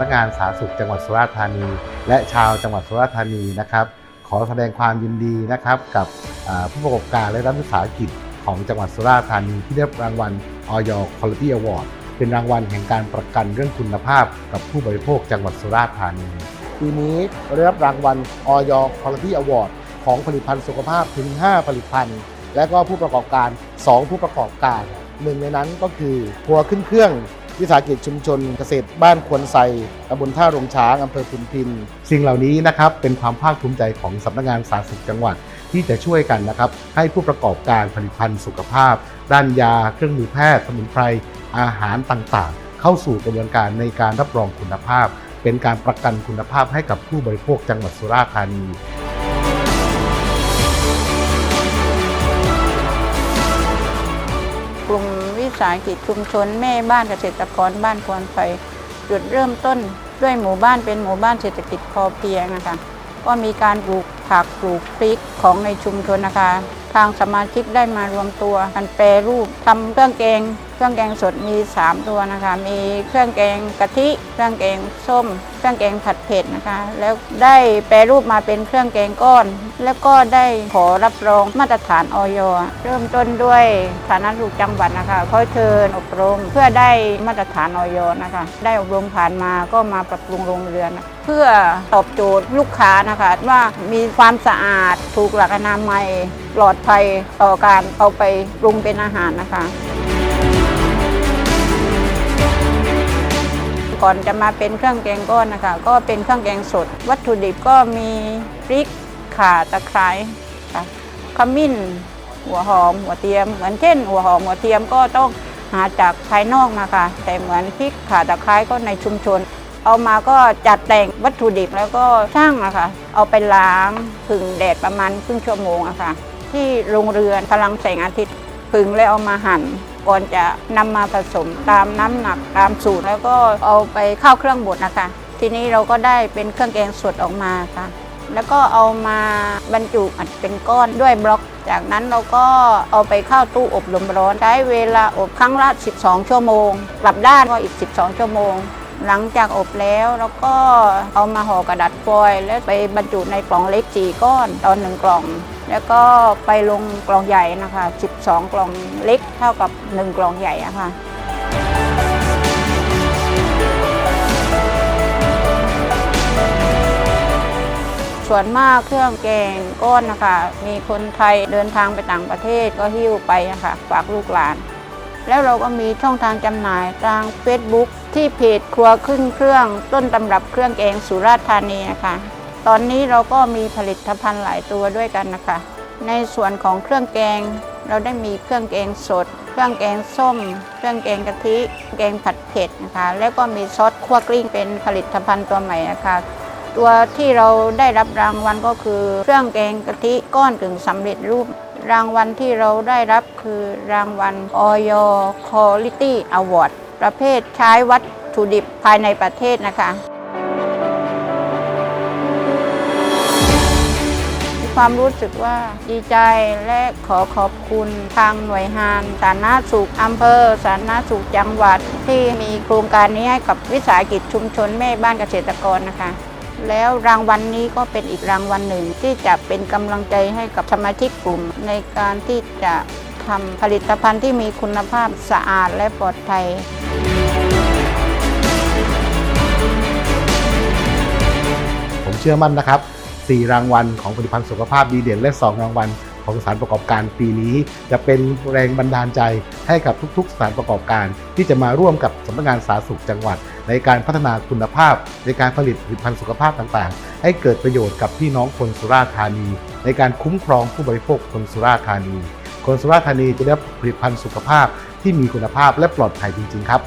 นักงานสาธารณสุขจังหวัดสุราษฎร์ธานี และชาวจังหวัดสุราษฎร์ธานีนะครับ ขอแสดงความยินดีนะครับกับผู้ประกอบการและรัฐวิสาหกิจของจังหวัดสุราษฎร์ธานีที่ได้รับรางวัล Oyo Quality Award เป็นรางวัลแห่งการประกันเรื่องคุณภาพกับผู้บริโภคจังหวัดสุราษฎร์ธานี ปีนี้ได้รับรางวัล Oyo Quality Award ของผลิตภัณฑ์สุขภาพถึง 5 ผลิตภัณฑ์ และก็ผู้ประกอบการ 2 ผู้ประกอบการ หนึ่งในนั้นก็คือครัวขึ้นเครื่อง วิสาหกิจชุมชนเกษตรบ้านควนไซตำบลท่าโรงช้างอำเภอพุนพิน สิ่งเหล่านี้นะครับเป็นความภาคภูมิใจของสำนักงานสาธารณสุขจังหวัดที่จะช่วยกันนะครับให้ผู้ประกอบการผลิตภัณฑ์สุขภาพ ด้านยา เครื่องมือแพทย์ สมุนไพร อาหารต่างๆ เข้าสู่กระบวนการในการรับรองคุณภาพ เป็นการประกันคุณภาพให้กับผู้บริโภคจังหวัดสุราษฎร์ธานี สาหกิจชุมชนแม่บ้านเกษตรกรบ้านควรไฟจุดเริ่มต้นด้วยหมู่บ้านเป็นหมู่บ้านเศรษฐกิจพอเพียงนะคะก็มีการปลูกผักปลูกพริกของในชุมชนนะคะ ทางสมาชิกได้มารวมตัวกันแปรรูปทำเครื่องแกง เครื่องแกงสดมี 3 ตัวนะคะ มีเครื่องแกงกะทิ เครื่องแกงส้ม เครื่องแกงผัดเผ็ดนะคะ แล้วได้แปรรูปมาเป็นเครื่องแกงก้อน แล้วก็ได้ขอรับรองมาตรฐานออยเริ่มต้นด้วยสาธารณสุขจังหวัดนะคะเขาเชิญอบรมเพื่อได้มาตรฐานออยนะคะ ได้อบรมผ่านมาก็มาปรับปรุงโรงเรือนเพื่อตอบโจทย์ลูกค้านะคะว่ามีความสะอาดถูกหลักอนามัยปลอดภัยต่อการเอาไปปรุงเป็นอาหารนะคะ ก่อนจะมาเป็นเครื่องแกงก้อนนะคะ ก็เป็นเครื่องแกงสด วัตถุดิบก็มีพริกข่าตะไคร้ค่ะขมิ้น หัวหอม หัวเทียม เหมือนเช่น หัวหอมหัวเทียมก็ต้องหาจากภายนอกมาค่ะ แต่เหมือนพริกข่าตะไคร้ก็ในชุมชน เอามาก็จัดแต่งวัตถุดิบแล้วก็ช่างอะค่ะ เอาไปล้างผึ่งแดดประมาณครึ่งชั่วโมงอะค่ะ ที่โรงเรือนพลังแสงอาทิตย์ผึ่งแล้วเอามาหั่น ก่อนจะนำมาผสมตามน้ำหนักตามสูตร แล้วก็เอาไปเข้าเครื่องบดนะคะ ทีนี้เราก็ได้เป็นเครื่องแกงสดออกมาค่ะ แล้วก็เอามาบรรจุอัดเป็นก้อนด้วยบล็อก จากนั้นเราก็เอาไปเข้าตู้อบลมร้อน ใช้เวลาอบครั้งละ 12 ชั่วโมง กลับด้านก็อีก 12 ชั่วโมง หลังจากอบแล้วเราก็เอามาห่อกระดาษฟอยล์แล้วไปบรรจุในกล่องเล็กสี่ก้อนตอนหนึ่งกล่อง แล้วก็ไปลงกล่องใหญ่นะคะ 12 กล่องเล็กเท่ากับ 1 กล่องใหญ่อะค่ะส่วนมากเครื่องแกงก้อนนะคะ มีคนไทยเดินทางไปต่างประเทศก็หิ้วไปอะค่ะฝากลูกหลาน แล้วเราก็มีช่องทางจำหน่ายทาง Facebook ที่เพจครัวขึ้นเครื่อง ต้นตำรับเครื่องแกงสุราษฎร์ธานีนะคะตอนนี้เราก็มีผลิตภัณฑ์หลายตัวด้วยกันนะคะ ในส่วนของเครื่องแกง เราได้มีเครื่องแกงสด เครื่องแกงส้ม เครื่องแกงกะทิแกงผัดเผ็ดนะคะ แล้วก็มีซอสคั่วกลิ้งเป็นผลิตภัณฑ์ตัวใหม่นะคะตัวที่เราได้รับรางวัลก็คือ เครื่องแกงกะทิก้อนกึ่งสำเร็จรูป รางวัลที่เราได้รับคือรางวัล Oyo Quality Award ประเภทใช้วัตถุดิบภายในประเทศนะคะมีความรู้สึกว่าดีใจและขอขอบคุณทางหน่วยงานสาธารณสุขอำเภอสาธารณสุขจังหวัด ที่มีโครงการนี้ให้กับวิสาหกิจชุมชนแม่บ้านเกษตรกรนะคะ แล้วรางวัลนนี้ก็เป็นอีกรางวัลหนึ่ง ที่จะเป็นกำลังใจให้กับสมาชิกกลุ่ม ในการที่จะทำผลิตภัณฑ์ที่มีคุณภาพสะอาดและปลอดภัยผมเชื่อมั่นนะครับ 4 รางวัลของผลิตภัณฑ์สุขภาพดีเด่นและ 2 รางวัล ของสถานประกอบการปีนี้ จะเป็นแรงบันดาลใจให้กับทุกๆ สถานประกอบการ ที่จะมาร่วมกับสำนักงานสาธารณสุขจังหวัด ในการพัฒนาคุณภาพ ในการผลิตผลิตภัณฑ์สุขภาพต่างๆ ให้เกิดประโยชน์กับพี่น้องคนสุราษฎร์ธานี ในการคุ้มครองผู้บริโภคคนสุราษฎร์ธานี คนสุราษฎร์ธานีจะได้ผลิตภัณฑ์สุขภาพที่มีคุณภาพและปลอดภัยจริงๆครับ